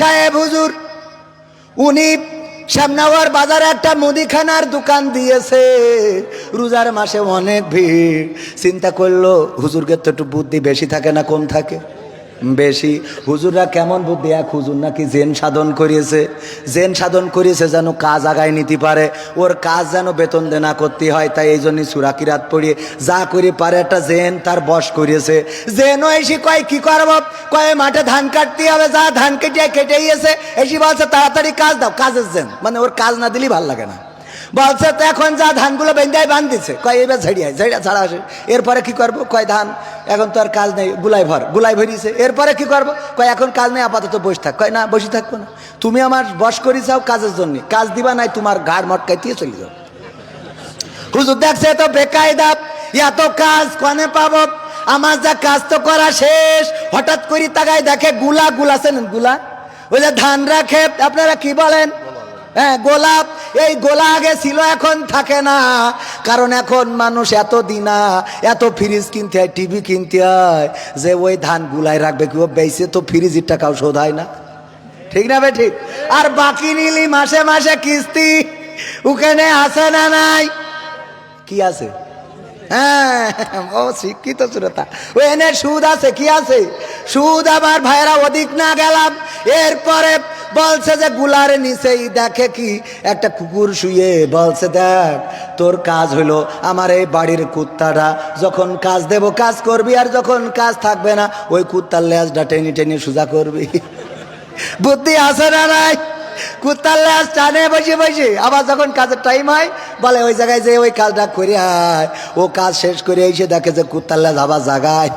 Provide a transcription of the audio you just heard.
সাহেব হুজুর, উনি শ্যামনগর বাজারে একটা মুদিখানার দোকান দিয়েছে। রোজার মাসে অনেক ভিড়। চিন্তা করল, হুজুরকে তো একটু বুদ্ধি বেশি থাকে না, কম থাকে? বেশি। হুজুররা কেমন বুদ্ধি? এক হুজুর নাকি জেন সাধন করিয়েছে। জেন সাধন করিয়েছে যেন কাজ আগায় নিতে পারে। ওর কাজ যেন বেতন দেনা করতে হয়, তাই এই জন্যই সুরাকিরাত পড়িয়ে যা করে পারে একটা জেন তার বস করিয়েছে। জেনও এসে কয়, কি করব? কয়, মাঠে ধান কাটতে হবে, যা ধান কেটে কেটে গিয়েছে এসে বলছে, তাড়াতাড়ি কাজ দাও, কাজের জেন। মানে ওর কাজ না দিলেই ভালো লাগে না। বলছে, তো এখন যা ধানগুলো বেঁধায় বান দিচ্ছে কয়, এবার ঝাড়িয়ায় ঝাড়িয়া ছাড়া আসে। এরপরে কি করব? কয়, ধান, এখন তো আর কাজ নেই, গুলাই ভর, গুলাই ভরিছে। এরপরে কি করব? কয়, এখন কাজ নেই, আপাতত বসে থাক। কয়, না, বসে থাকব না। তুমি আমার বস করি চাও কাজের জন্য। কাজ দিবা নাই, তোমার ঘাড় মটকাইতে চলে যাও। হুজুর দেখছে তো বেকায়দা, এত কাজ কনে পাবো? আমার যা কাজ তো করা শেষ। হঠাৎ করে তাকায় দেখে গুলা গুলা গুলা? ওই যে ধান রাখে, আপনারা কি বলেন? হ্যাঁ গোলাপ। এই গোলা আগে ছিল এখন থাকে না। কারণ এখন মানুষ এত দিনা, এত ফ্রিজ কিনতে হয়, টিভি কিনতে হয়, যে ওই ধান গুলাই রাখবে কেউ বেঁচে তো ফ্রিজের টাকাও শোধ হয় না। ঠিক না বে, ঠিক? আর বাকি নিলি মাসে মাসে কিস্তি, ওখানে আছে না নাই? কি আছে? হ্যাঁ ও শিক্ষিত শ্রোতা। ও এনে সুদ আছে, কি আছে? সুদ আমার ভাইরা অধিক না গেলাম, এরপরে বলছে যে গুলার নিচেই দেখে কি একটা কুকুর শুয়ে। বলছে, দেখ, তোর কাজ হলো আমার এই বাড়ির কুত্তাটা যখন কাজ দেব, কাজ করবি, আর যখন কাজ থাকবে না, ওই কুত্তার লেজটা টেনে টেনে সোজা করবি। বুদ্ধি আছে না নাই? কুত্তার লেজ টানে, বসে বসে। আবার যখন কাজের টাইম হয়, বলে, ওই জায়গায় যে ওই কাজটা করে আয়। ও কাজ শেষ করে এসে দেখে যে কুত্তার লেজ আবার জাগায়।